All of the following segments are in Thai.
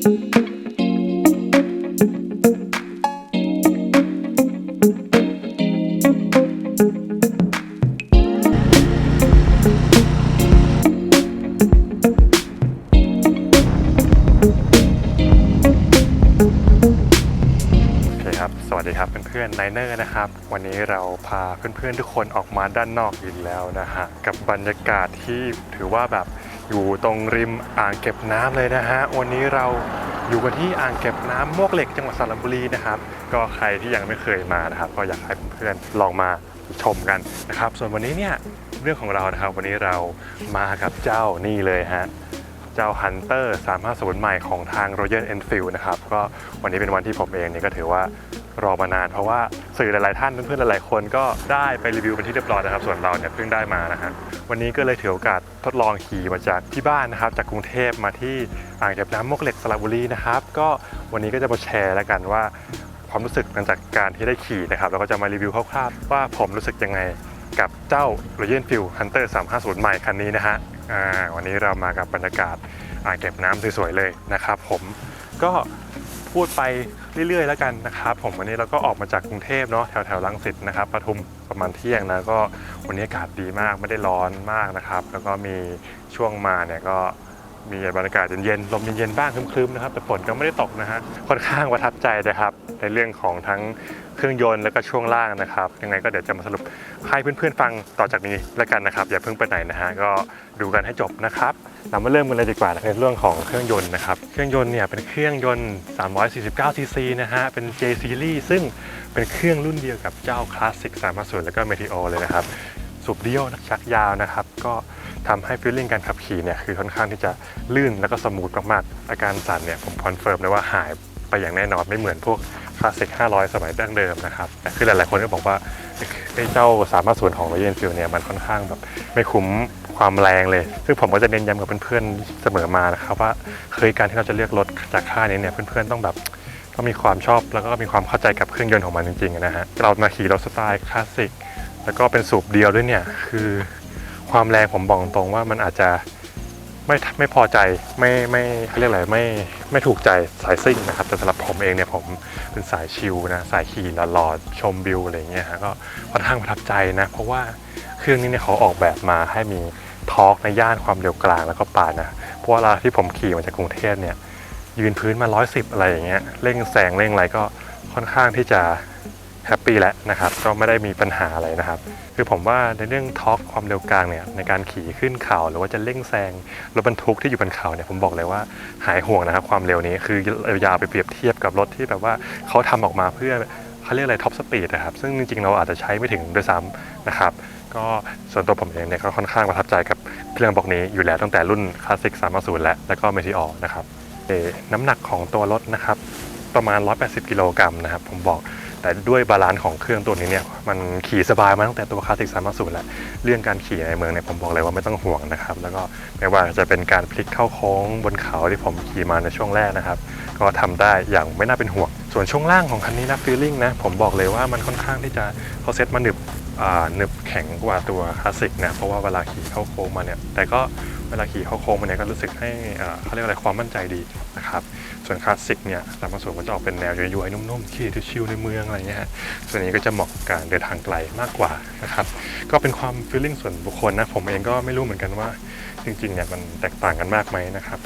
โอเคครับสวัสดีครับเพื่อนๆไนเนอร์นะครับ วันนี้เราพาเพื่อนๆทุกคนออกมาด้านนอกอีกแล้วนะฮะ กับบรรยากาศที่ถือว่าแบบ อยู่ตรงริมอ่างเก็บน้ำเลยนะฮะ วันนี้เราอยู่กันที่อ่างเก็บน้ำมวกเหล็กจังหวัดสระบุรีนะครับ ก็ใครที่ยังไม่เคยมานะครับ ก็อยากให้เพื่อนๆลองมาชมกันนะครับ ส่วนวันนี้เนี่ยเรื่องของเรานะครับ วันนี้เรามากับเจ้านี่เลยฮะเจ้า Hunter 350ใหม่ของทาง Royal Enfield นะครับ ก็วันนี้เป็นวันที่ผมเองเนี่ยก็ถือว่า รอมานาน เพราะว่าสื่อหลาย ๆ ท่านเพื่อน ๆ หลาย ๆ คนก็ได้ไปรีวิวเป็นที่เรียบร้อยนะครับ ส่วนเราเนี่ยเพิ่งได้มานะฮะวันนี้ก็เลยถือโอกาสทดลองขี่มาจากที่บ้านนะครับ จากกรุงเทพมาที่อ่างเก็บน้ำมกเหล็กสระบุรีนะครับ ก็วันนี้ก็จะมาแชร์แล้วกันว่า ความรู้สึกหลังจากการที่ได้ขี่นะครับเราก็จะมารีวิวคร่าว ๆ ว่าผมรู้สึกยังไงกับเจ้า Royal Field Hunter 350 ใหม่คันนี้นะฮะวันนี้เรามากับบรรยากาศอ่างเก็บน้ำสวย ๆ เลยนะครับ ผมก็ พูดไปเรื่อยๆ แล้วกันนะครับ ผมวันนี้เราก็ออกมาจากกรุงเทพเนาะแถวๆลังสิตนะครับปทุมประมาณเที่ยงนะก็วันนี้อากาศดีมากไม่ได้ร้อนมากนะครับ แล้วก็มีช่วงมาเนี่ยก็ มีบรรยากาศเย็นๆ ลมเย็นๆ บ้างครึมๆ นะครับ แต่ฝนก็ไม่ได้ตกนะฮะ ค่อนข้างประทับใจนะครับ ในเรื่องของทั้งเครื่องยนต์แล้วก็ช่วงล่างนะครับ ยังไงก็เดี๋ยวจะมาสรุปให้เพื่อนๆ ฟังต่อจากนี้แล้วกันนะครับ อย่าเพิ่งไปไหนนะฮะ ก็ดูกันให้จบนะครับ เรามาเริ่มกันเลยดีกว่าในเรื่องของเครื่องยนต์นะครับ เครื่องยนต์เนี่ยเป็นเครื่องยนต์ 349 ซีซีนะฮะ เป็น J Series ซึ่งเป็นเครื่องรุ่นเดียวกับเจ้า Classic 350แล้วก็ Meteor เลยนะครับ สูบเดียวชักยาวนะครับ ก็ ทำให้ฟีลลิ่งการขับขี่เนี่ยคือค่อนข้างที่จะลื่นแล้วก็สมูทมากๆอาการสั่นเนี่ยผมคอนเฟิร์มเลยว่าหายไปอย่างแน่นอนไม่เหมือนพวกคลาสสิก 500 สมัยดั้งเดิมนะครับแต่คือหลาย ๆ คนก็บอกว่าไอ้เจ้าสามารถส่วนของ Royal Enfield เนี่ยมันค่อนข้างแบบไม่คุ้มความแรงเลย ซึ่งผมก็จะเน้นย้ำกับเพื่อน ๆ เสมอมานะครับว่าเคยการที่เราจะเลือกรถจากค่ายนี้เนี่ยเพื่อน ๆ ต้องแบบต้องมีความชอบแล้วก็มีความเข้าใจกับเครื่องยนต์ของมันจริง ๆ นะฮะ เรามาขี่รถสไตล์คลาสสิกแล้วก็เป็นสูบเดียวด้วยเนี่ยคือ ความแรงผมบอกตรงว่ามันอาจจะไม่ไม่พอใจไม่ไม่เขาเรียกอะไรไม่ไม่ถูกใจสายซิ่งนะครับ แต่สำหรับผมเองเนี่ยผมเป็นสายชิลนะสายขี่หล่อๆชมวิวอะไรอย่างเงี้ยฮะก็ค่อนข้างประทับใจนะ เพราะว่าเครื่องนี้เนี่ยเขาออกแบบมาให้มีทอร์กในย่านความเร็วกลางแล้วก็ปานนะเพราะว่าเวลาที่ผมขี่มาจากกรุงเทพเนี่ยยืนพื้นมา 110 อะไรอย่างเงี้ยเร่งแซงเร่งอะไรก็ค่อนข้างที่จะ แฮปปี้แล้วนะครับก็ไม่ได้มีปัญหาอะไรนะครับ คือผมว่าในเรื่องทอร์กความเร็วกลางเนี่ยในการขี่ขึ้นเขาหรือว่าจะเร่งแซงรถบรรทุกที่อยู่บนเขาเนี่ยผมบอกเลยว่าหายห่วงนะครับความเร็วนี้คือยาวไปเปรียบเทียบกับรถที่แบบว่าเขาทำออกมาเพื่อเขาเรียกอะไรท็อปสปีดนะครับซึ่งจริงๆเราอาจจะใช้ไม่ถึงด้วยซ้ำนะครับก็ส่วนตัวผมเองเนี่ยก็ค่อนข้างประทับใจกับเครื่องบอกนี้อยู่แล้วตั้งแต่รุ่นคลาสสิก350และแล้วก็เมทิออนะครับน้ำหนักของตัวรถนะครับประมาณ 180 กิโลกรัมนะครับผมบอก แต่ด้วยบาลานซ์ของเครื่องตัวนี้เนี่ยมันขี่สบายมาตั้งแต่ตัวคลาสสิก350แล้วเรื่องการขี่ในเมืองเนี่ยผมบอกเลยว่าไม่ต้องห่วงนะครับ แล้วก็ไม่ว่าจะเป็นการพลิกเข้าโค้งบนเขาที่ผมขี่มาในช่วงแรกนะครับ ก็ทำได้อย่างไม่น่าเป็นห่วง ส่วนช่วงล่างของคันนี้นะฟีลลิ่งนะผมบอกเลยว่ามันค่อนข้างที่จะเขาเซ็ตมาหนึบอ่าหนึบแข็งกว่าตัวคลาสสิกนะเพราะว่าเวลาขี่เข้าโค้งมาเนี่ยแต่ก็เวลาขี่เข้าโค้งมาเนี่ยก็รู้สึกให้อ่าเขาเรียกอะไรความมั่นใจดีนะครับ ส่วนคลาสสิกเนี่ยสามารถสูงก็จะออกเป็นแนวย้อยๆนุ่มๆขี่ชิวๆในเมืองอะไรเงี้ยส่วนนี้ก็จะเหมาะกับการเดินทางไกลมากกว่านะครับก็เป็นความฟีลลิ่งส่วนบุคคลนะผมเองก็ไม่รู้เหมือนกันว่า จริงๆเนี่ยมันแตกต่างกันมากไหมนะครับ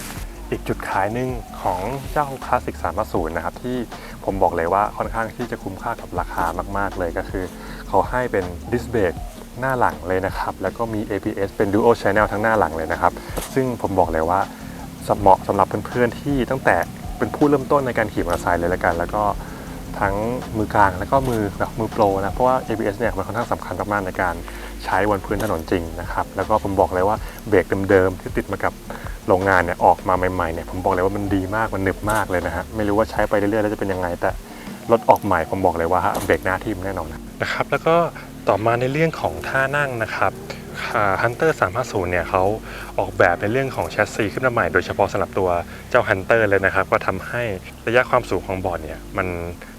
อีกจุดขายหนึ่งของเจ้าคลาสสิก350นะครับที่ผมบอกเลยว่าค่อนข้างที่จะคุ้มค่ากับราคามากๆเลยก็คือ เขาให้เป็นดิสเบรกหน้าหลังเลยนะครับ แล้วก็มี ABS เป็น Dual Channel ทั้งหน้าหลังเลยนะครับ ซึ่งผมบอกเลยว่าเหมาะสำหรับเพื่อนๆที่ตั้งแต่ เป็นผู้เริ่มต้นในการขี่มอเตอร์ไซค์เลยละกัน แล้วก็ทั้งมือกลางแล้วก็มือแบบมือโปรนะ เพราะว่า ABS เนี่ยมันค่อนข้างสำคัญมากๆในการใช้บนพื้นถนนจริงนะครับ แล้วก็ผมบอกเลยว่าเบรกเดิมๆที่ติดมากับโรงงานเนี่ยออกมาใหม่ๆเนี่ยผมบอกเลยว่ามันดีมากมันหนึบมากเลยนะฮะไม่รู้ว่าใช้ไปเรื่อยๆแล้วจะเป็นยังไง แต่รถออกใหม่ผมบอกเลยว่าเบรกหน้าทิมแน่นอนนะครับ แล้วก็ต่อมาในเรื่องของท่านั่งนะครับ ฮันเตอร์350 เนี่ยเขาออกแบบในเรื่องของแชสซีขึ้นมาใหม่โดยเฉพาะสำหรับตัวเจ้าฮันเตอร์เลยนะครับ ก็ทำให้ระยะความสูงของบอร์ดเนี่ยมัน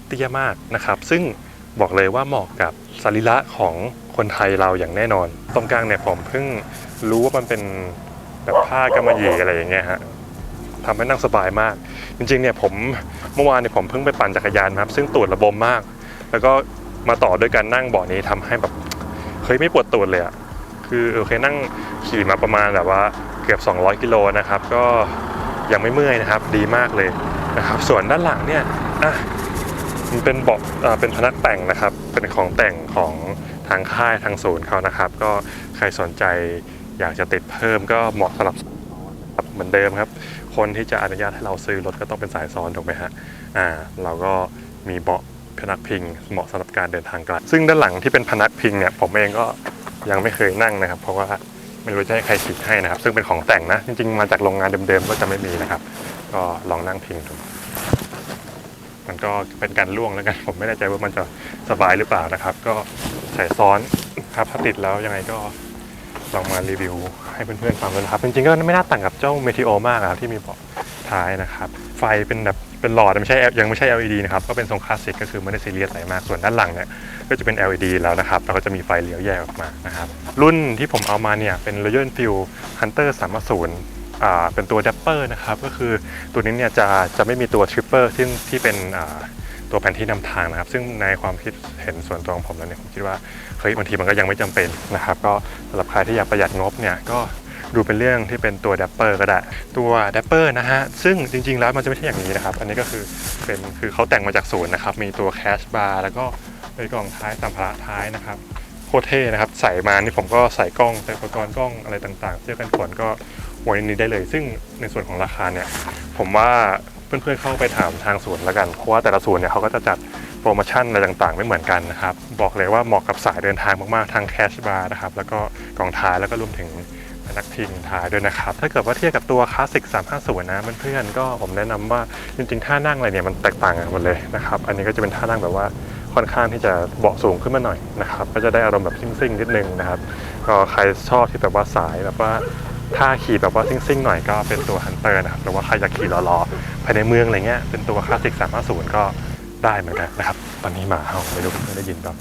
เตี้ยมากนะครับ ซึ่งบอกเลยว่าเหมาะกับสรีระของคนไทยเราอย่างแน่นอน ตรงกลางเนี่ยผมเพิ่งรู้ว่ามันเป็นแบบผ้ากำมะหยี่อะไรอย่างเงี้ยฮะทำให้นั่งสบายมาก จริงๆเนี่ยผมเมื่อวานเนี่ยผมเพิ่งไปปั่นจักรยานมาครับ ซึ่งตูดระบมมาก แล้วก็มาต่อด้วยการนั่งเบาะนี้ทำให้แบบเฮ้ยไม่ปวดตูดเลยอะ คือโอเคนั่งขี่มาประมาณแบบว่าเกือบ 200 กิโลนะครับ ก็ยังไม่เมื่อยนะครับ ดีมากเลยนะครับ ส่วนด้านหลังเนี่ยอะมันเป็นเบาะอ่าเป็นพนักแต่งนะครับ เป็นของแต่งของทางค่ายทางศูนย์เขานะครับ ก็ใครสนใจอยากจะติดเพิ่มก็เหมาะสำหรับครับเหมือนเดิมครับ คนที่จะอนุญาตให้เราซื้อรถก็ต้องเป็นสายซ้อนถูกไหมฮะอ่าเราก็มีเบาะพนักพิงเหมาะสำหรับการเดินทางไกลซึ่งด้านหลังที่เป็นพนักพิงเนี่ยผมเองก็ ยังไม่เคยนั่งนะครับ เพราะว่าไม่รู้จะให้ใครฉีดให้นะครับ ซึ่งเป็นของแต่งนะ จริง ๆ มาจากโรงงานเดิมๆก็จะไม่มีนะครับ ก็ลองนั่งพิงดูมันก็เป็นการล่วงแล้วกันผมไม่แน่ใจว่ามันจะสบายหรือเปล่านะครับ ก็ใส่ซ้อนครับถ้าติดแล้วยังไงก็ลองมารีวิวให้เพื่อนๆฟังด้วยนะครับ จริงๆก็ไม่น่าต่างกับเจ้า Meteo มากครับที่มีเบาะท้ายนะครับ ไฟเป็นแบบ เป็นหลอดไม่ใช่ยังไม่ใช่ LED นะครับก็เป็นทรงคลาสสิกก็คือไม่ได้ซีเรียสอะไรมากส่วนด้านหลังเนี่ยก็จะเป็น LED แล้วนะครับแล้วก็จะมีไฟเลี้ยวแยกออกมานะครับรุ่นที่ผมเอามาเนี่ยเป็น Royal Enfield Hunter 350อ่าเป็นตัว Dapper นะครับก็คือตัวนี้เนี่ยจะจะไม่มีตัว Tripper ที่ที่เป็นอ่าตัวแผนที่นำทางนะครับ ซึ่งในความคิดเห็นส่วนตัวของผมแล้วเนี่ยผมคิดว่าเฮ้ยบางทีมันก็ยังไม่จำเป็นนะครับ ก็สำหรับใครที่อยากประหยัดงบเนี่ยก็ ดูเป็นเรื่องที่เป็นตัว d ดปเปอร์ก็ได้ ตัว d ดปเปอร์นะฮะ ซึ่งจริงๆแล้วมันจะไม่ใช่อย่างนี้นะครับ อันนี้ก็คือเป็นคือเขาแต่งมาจากศูนย์นะครับ มีตัวแคชบาร์แล้วก็ไอ้กล่องท้ายสัมภาระท้ายนะครับโคตรเท่นะครับ ใส่มานี่ผมก็ใส่กล้องใส่อุปกรณ์กล้องอะไรต่างๆเสื้อกันฝนก็ไว้ในนี้ได้เลย ซึ่งในส่วนของราคาเนี่ยผมว่าเพื่อนๆเข้าไปถามทางศูนย์แล้วกัน เพราะว่าแต่ละศูนย์เนี่ยเขาก็จะจัดโปรโมชั่นอะไรต่างๆ ไม่เหมือนกันนะครับ บอกเลยว่าเหมาะกับสายเดินทางมากๆทางแคชบาร์นะครับ แล้วก็กล่องท้ายแล้วก็รวมถึง นักพิงท้ายด้วยนะครับ ถ้าเกิดว่าเทียบกับตัวคลาสสิก350 นะเพื่อนๆก็ผมแนะนำว่าจริงๆท่านั่งอะไรเนี่ยมันแตกต่างกันหมดเลยนะครับ อันนี้ก็จะเป็นท่านั่งแบบว่าค่อนข้างที่จะเบาะสูงขึ้นมาหน่อยนะครับ ก็จะได้อารมณ์แบบซิ่งๆนิดนึงนะครับ ก็ใครชอบที่แบบว่าสายแบบว่าถ้าขี่แบบว่าซิ่งๆหน่อยก็เป็นตัวฮันเตอร์นะครับหรือว่าใครอยากขี่ล้อๆภายในเมืองอะไรเงี้ยเป็นตัวคลาสสิก350 ก็ได้เหมือนกันนะครับ ตอนนี้หมาเห่าไม่รู้เพื่อนๆได้ยินเปล่า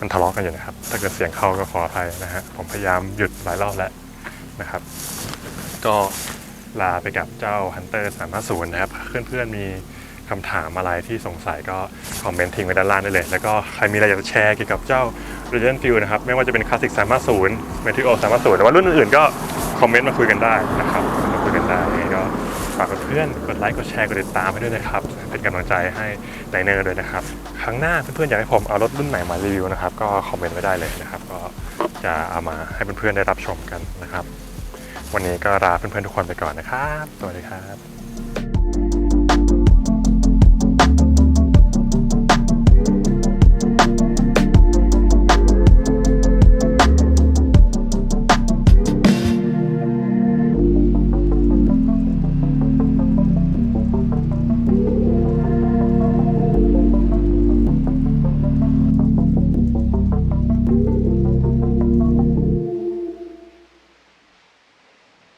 มันทะเลาะกันอยู่นะครับ ถ้าเกิดเสียงเข้าก็ขออภัยนะฮะผมพยายามหยุดหลายรอบแล้ว นะครับ ก็ลาไปกับเจ้า Hunter 350 นะครับ เพื่อนๆมีคำถามอะไรที่สงสัยก็คอมเมนต์ทิ้งไว้ด้านล่างได้เลย แล้วก็ใครมีอะไรอยากจะแชร์เกี่ยวกับเจ้า Regent View นะครับ ไม่ว่าจะเป็นคลาสสิก350 Meteo 350หรือว่ารุ่นอื่นๆก็คอมเมนต์มาคุยกันได้นะครับมาคุยกันได้ยังไงก็ฝากเพื่อนกดไลค์กดแชร์กดติดตามให้ด้วยนะครับ เป็นกำลังใจให้ไนเนอร์ด้วยนะครับ ครั้งหน้าเพื่อนๆอยากให้ผมเอารถรุ่นไหนมารีวิวนะครับ ก็คอมเมนต์ไว้ได้เลยนะครับก็ จะเอามาให้เพื่อนๆได้รับชมกันนะครับ วันนี้ก็ลาเพื่อนๆทุกคนไปก่อนนะครับ สวัสดีครับ